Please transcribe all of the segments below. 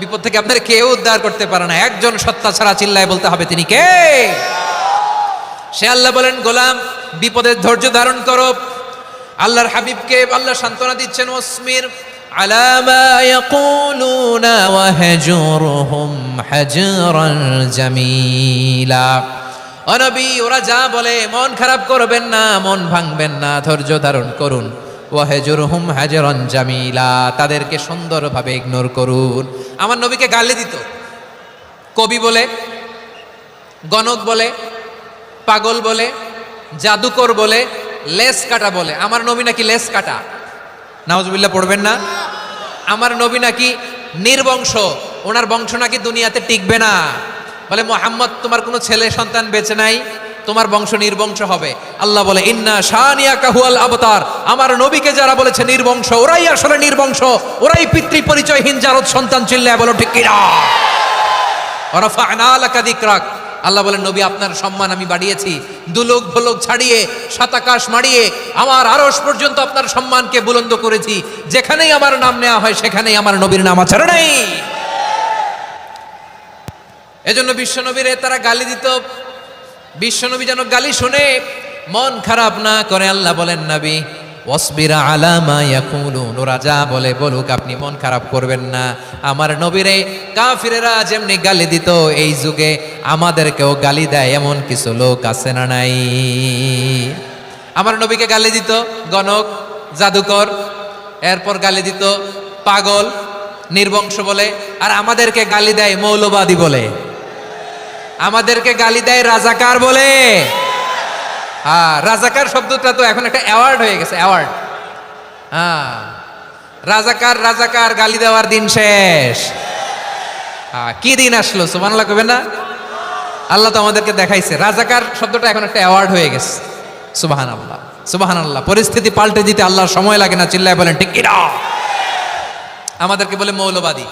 বিপদ থেকে আপনার কেউ উদ্ধার করতে পারে না। একজন সত্তা ছাড়া চিল্লায় বলতে হবে, তিনি কে? সে আল্লাহ বলেন, গোলাম, বিপদের ধৈর্য ধারণ করো। আল্লাহর হাবিবকে আল্লাহ সান্ত্বনা দিচ্ছেন ওসমির হাজরান জামিলা। অনবী ওরা যা বলে, মন খারাপ করবেন না, মন ভাঙবেন না, ধৈর্য ধারণ করুন। ওয়াহেজুরহুম হাজরন জামিলা, তাদেরকে সুন্দরভাবে ইগনোর করুন। আমার নবীকে গালি দিত। কবি বলে, গণক বলে, পাগল বলে, জাদুকর বলে, লেস কাটা বলে। আমার নবী নাকি লেস কাটা? নাওজবিল্লা পড়বেন না? আমার নবী নাকি নির্বংশ? ওনার বংশ নাকি দুনিয়াতে টিকবে না। বলে, মোহাম্মদ, তোমার কোনো ছেলে সন্তান বেঁচে নাই? তোমার বংশ নির্বংশ হবে। আল্লাহ বলে, ইন্না শানিয়া কাহুয়াল আবতার। আমার নবীকে যারা বলেছে নির্বংশ, ওরাই আসলে নির্বংশ। ওরাই পিতৃ পরিচয়হীন জারদ সন্তান চিল্লায় বলো, ঠিক যিকরাক। আল্লাহ বলেন, নবী, আপনার সম্মান আমি বাড়িয়েছি। দুলোক ভোলোক ছাড়িয়ে, সাতাকাশ মারিয়ে আমার আরস পর্যন্ত আপনার সম্মানকে বুলন্দ করেছি। যেখানেই আমার নাম নেওয়া হয়, সেখানেই আমার নবীর নাম আছে নেই। এজন্য বিশ্বনবীরে তারা গালি দিত বিশ্বনবী যেন গালি শুনে মন খারাপ না করে আল্লাহ বলেন, নবী, ওয়াসবিরা আলামা ইয়াকুলুন। ওরা যা বলে বলুক, আপনি মন খারাপ করবেন না। আমার নবীরে কাফিরেরা যেমনি গালি দিত, এই যুগে আমাদেরকেও গালি দেয় এমন কিছু লোক আছে না নাই? আমার নবীকে গালি দিত গণক, জাদুকর, এরপর গালি দিত পাগল, নির্বংশ বলে, আর আমাদেরকে গালি দেয় মৌলবাদী বলে। আমাদেরকে গালি দেয় রাজাকার বলে। হ্যাঁ রাজাকার শব্দটা তো এখন একটা অ্যাওয়ার্ড হয়ে গেছে অ্যাওয়ার্ড হ্যাঁ রাজাকার রাজাকার, গালি দেওয়ার দিন শেষ। হ্যাঁ কি দিন আসলো, সুবহানাল্লাহ কবে না? আল্লাহ তো আমাদেরকে দেখাইছে, রাজাকার শব্দটা এখন একটা অ্যাওয়ার্ড হয়ে গেছে সুবাহান আল্লাহ সুবাহান আল্লাহ পরিস্থিতি পাল্টে দিতে আল্লাহর সময় লাগে না, চিল্লায় বলেন, ঠিক আমাদেরকে বলে মৌলবাদী।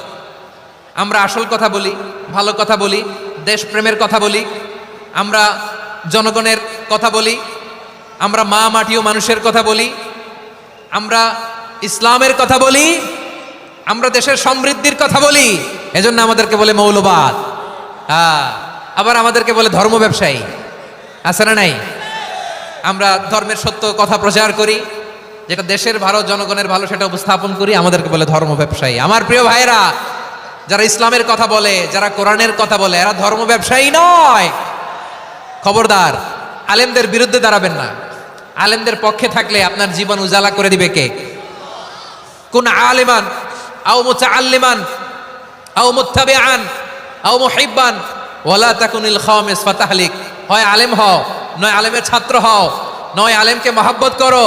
আমরা আসল কথা বলি, ভালো কথা বলি দেশপ্রেমের কথা বলি, আমরা জনগণের কথা বলি, আমরা মা মাটি ও মানুষের কথা বলি, আমরা ইসলামের কথা বলি, আমরা দেশের সমৃদ্ধির কথা বলি, এজন্য আমাদেরকে বলে মৌলবাদ। হ্যাঁ আবার আমাদেরকে বলে ধর্ম ব্যবসায়ী। আছে না নাই? আমরা ধর্মের সত্য কথা প্রচার করি, যেটা দেশের ভালো, জনগণের ভালো, সেটা উপস্থাপন করি, আমাদেরকে বলে ধর্ম ব্যবসায়ী। আমার প্রিয় ভাইরা যারা ইসলামের কথা বলে, যারা কোরআনের কথা বলে, এরা ধর্ম ব্যবসায়ী নয়। খবরদার, আলেমদের বিরুদ্ধে দাঁড়াবেন না। আলেমদের পক্ষে থাকলে আপনার জীবন উজালা করে দিবে কে? কোন আলেমান? মুত্তাবিআন? আও মুহিব্বান? ওয়ালা তাকুনিল হয় আলেম হও, নয় আলেমের ছাত্র হও, নয় আলেমকে মহাব্বত করো।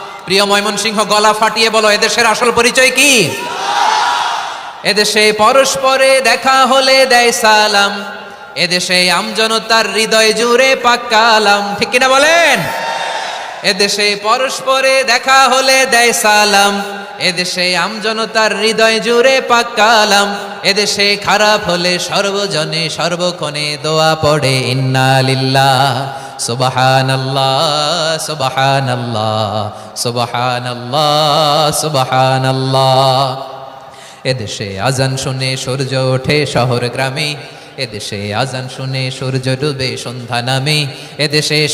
প্রিয় ময়মনসিংহ, গলা ফাটিয়ে বলো, এদেশের আসল পরিচয় কি? এদেশে পরস্পরে দেখা হলে দেয় সালাম। এদেশে আমজনতার হৃদয় জুড়ে পাক্কালাম ঠিক কিনা বলেন? এদেশে পরস্পরে দেখা হলে দেয় সালাম। এদেশে আমজনতার হৃদয় জুড়ে পাক্কালাম এদেশে খারাপ হলে সর্বজনে সর্বক্ষণে দোয়া পড়ে এদেশে আজান শুনে সূর্য ওঠে, শহর গ্রামে। এদেশে আজান শুনে সূর্য ডুবে, সন্ধ্যা নামে। এদেশে